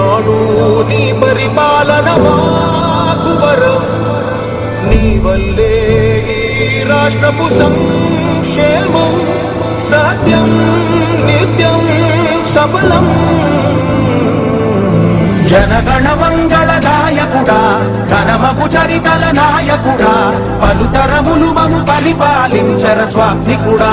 నాడు నీ పరిపాలన మాకువరం నీ వల్లే రాష్ట్రపు సంక్షేమం సత్యం నిత్యం సఫలం. జనగణ మంగళదాయకుడా ఘనమగు చరితల నాయకుడా పలుతరములు మము పరిపాలించర స్వామికుడా.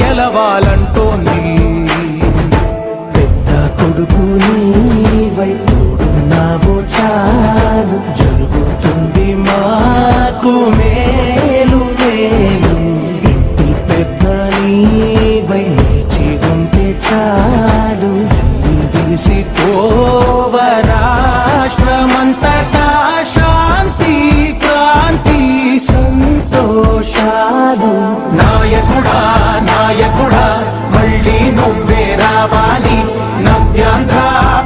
గెలవాలంటోంది. పెద్ద కొడుకు నీవై తోడున్నావు చాలు. జరుగుతుంది మాకు మేలు మేలు. ఇంటి పెద్ద నీవై నిలిచి ఉంటే చాలు. వెళ్ళి విరిసి పోవ శాంతి క్రాంతి సంతోషాలు. గెలవాలి. నవ్యాంధ్ర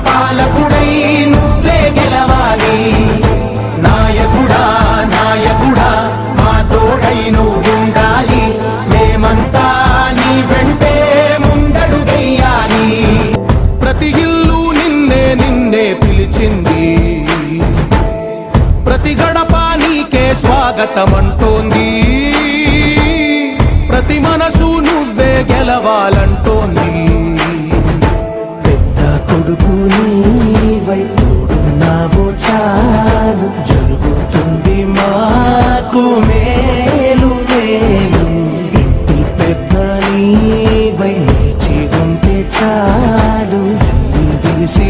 పాలకుడై నువ్వే గెలవాలి. నాయకుడా నాయకుడా మా తోడై నువ్వుండాలి. మేమంతా నీ వెంటే ముందడుగెయ్యాలి ప్రతి ఇల్లు నిన్నే నిన్నే పిలిచింది. ప్రతి గడప నీకే స్వాగతమంటోంది. ప్రతి మనసు నువ్వే గెలవాలంటోంది. కొడుకు నీవై తోడున్నావు చాలు. జరుగుతుంది మాకు మేలు మేలు. ఇంటి పెద్ద నీవై నిలిచి ఉంటే చాలు. వెళ్ళి విరిసి